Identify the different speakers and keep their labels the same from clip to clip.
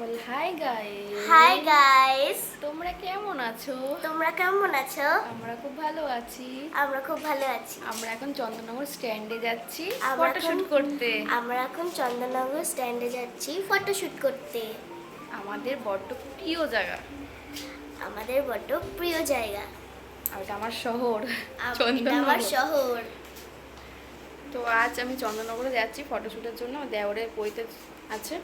Speaker 1: বলি high guys
Speaker 2: hi guys
Speaker 1: তোমরা কেমন আছো?
Speaker 2: তোমরা কেমন আছো?
Speaker 1: আমরা খুব ভালো আছি।
Speaker 2: আমরা খুব ভালো আছি।
Speaker 1: আমরা এখন চন্দননগর স্ট্যান্ডে যাচ্ছি ফটোশুট করতে।
Speaker 2: আমরা এখন চন্দননগর স্ট্যান্ডে যাচ্ছি ফটোশুট করতে।
Speaker 1: আমাদের বড্ড প্রিয় জায়গা।
Speaker 2: আমাদের বড্ড প্রিয় জায়গা।
Speaker 1: আর এটা আমার শহর চন্দননগর।
Speaker 2: শহর।
Speaker 1: তো আজ আমি চন্দননগরে যাচ্ছি ফটোশ্যুটের জন্য। দেওরের বইতে আছে।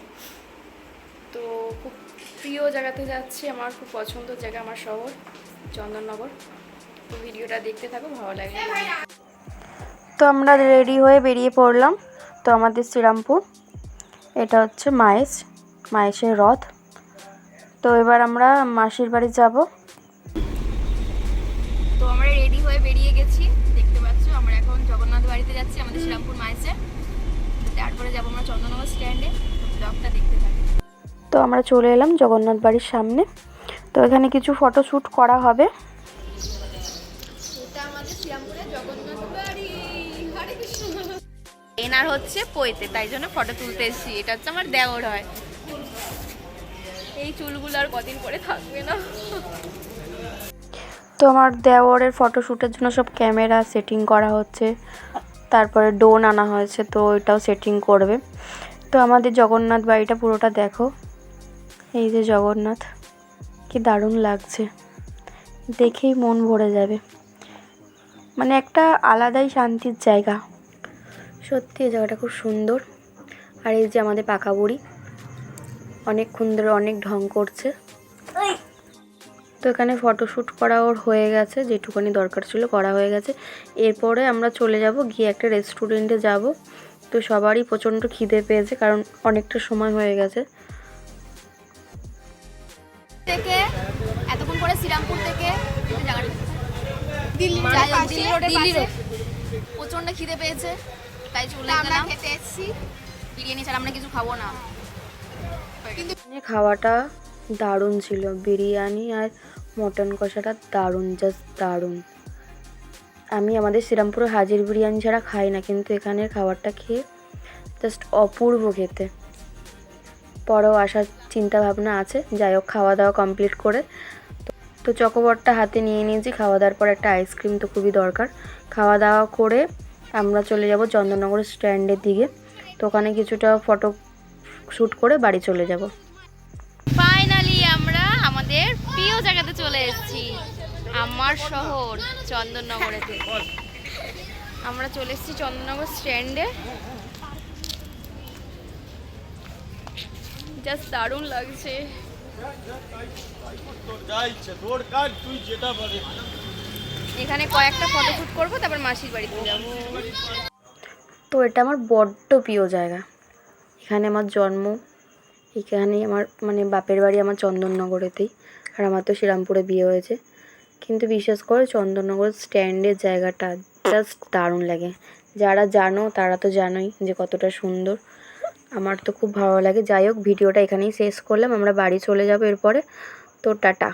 Speaker 1: তো খুব প্রিয় জায়গাতে যাচ্ছি আমার খুব পছন্দের জায়গা আমার শহর চন্দননগর। তো ভিডিওটা দেখতে থাকো ভালো লাগে।
Speaker 3: তো আমরা রেডি হয়ে বেরিয়ে পড়লাম তো আমাদের শ্রীরামপুর। এটা হচ্ছে মায়েস মায়েসের রথ। তো এবার আমরা মাসির বাড়ি যাব।
Speaker 1: তো আমরা রেডি হয়ে বেরিয়ে গেছি দেখতে পাচ্ছ আমরা এখন জগন্নাথ বাড়িতে যাচ্ছি আমাদের শ্রীরামপুর মাইসে তারপরে যাব আমরা চন্দননগর স্ট্যান্ডে ব্লগটা দেখতে থাকি।
Speaker 3: তো আমরা চলে এলাম জগন্নাথ বাড়ির সামনে। তো এখানে কিছু ফটো শ্যুট করা হবে।
Speaker 1: এটা আমাদের শ্রীরামপুরে জগন্নাথ বাড়ি। হরে কৃষ্ণ। এনার হচ্ছে পইতে তাই জন্য ফটো তুলতে এসেছি। এটা হচ্ছে আমার দেওর হয়। এই চুলগুলো আর কদিন পরে থাকবে না।
Speaker 3: তো আমার দেওরের ফটোশ্যুটের জন্য সব ক্যামেরা সেটিং করা হচ্ছে। তারপরে ডোন আনা হয়েছে তো ওইটাও সেটিং করবে। তো আমাদের জগন্নাথ বাড়িটা পুরোটা দেখো। এই যে জগন্নাথ, কি দারুণ লাগছে। দেখেই মন ভরে যাবে। মানে একটা আলাদাই শান্তির জায়গা। সত্যি এই জায়গাটা খুব সুন্দর। আর এই যে আমাদের পাকা বুড়ি, অনেকক্ষণ ধরে অনেক ঢং করছে। তো এখানে ফটোশ্যুট করা ওর হয়ে গেছে, যেটুকুনি দরকার ছিল করা হয়ে গেছে। এরপরে আমরা চলে যাব, গিয়ে একটা রেস্টুরেন্টে যাব। তো সবারই প্রচণ্ড খিদে পেয়েছে, কারণ অনেকটা সময় হয়ে গেছে।
Speaker 1: থেকে এতক্ষণ পরে শ্রীরামপুর থেকে জায়গাটা দিল্লি দিল্লি রোডের পাশে। প্রচণ্ড খিদে পেয়েছে তাই চলে গেলাম। খেতে এসেছি। বিরিয়ানি ছাড়া আমরা কিছু খাব না।
Speaker 3: এখানে খাওয়াটা দারুণ ছিল। বিরিয়ানি আর মটন কষাটা দারুণ জাস্ট দারুণ। আমি আমাদের শ্রীরামপুরে হাজির বিরিয়ানি ছাড়া খাই না কিন্তু এখানের খাবারটা খেয়ে জাস্ট অপূর্ব খেতে। পরেও আসার চিন্তা ভাবনা আছে। যাই হোক খাওয়া দাওয়া কমপ্লিট করে তো- চকোবরটা হাতে নিয়ে নিয়েছি। খাওয়া দাওয়ার পর একটা আইসক্রিম তো খুবই দরকার। খাওয়া দাওয়া করে আমরা চলে যাব চন্দননগর স্ট্যান্ডের দিকে। তো ওখানে কিছুটা ফটো শ্যুট করে বাড়ি চলে যাব।
Speaker 1: ফাইনালি আমরা আমাদের প্রিয় জায়গাতে চলে এসেছি। আমার শহর চন্দননগরেতে আমরা চলে এসেছি চন্দননগর স্ট্যান্ডে। জাস্ট দারুণ লাগছে। এখানে কয়েকটা ফটোশ্যুট করব তারপর মাসির বাড়িতে যাব।
Speaker 3: তো এটা আমার বড্ড প্রিয় জায়গা। এখানে আমার জন্ম এখানেই আমার মানে বাপের বাড়ি আমার চন্দননগরেতেই আর আমার তো শ্রীরামপুরে বিয়ে হয়েছে। কিন্তু বিশেষ করে চন্দননগর স্ট্যান্ডের জায়গাটা জাস্ট দারুণ লাগে। যারা জানো তারা তো জানোই যে কতটা সুন্দর। আমার তো খুব ভালো লাগে। যাই হোক, ভিডিওটা এখানেই শেষ করলাম। আমরা বাড়ি চলে যাব এরপরে। তো টাটা।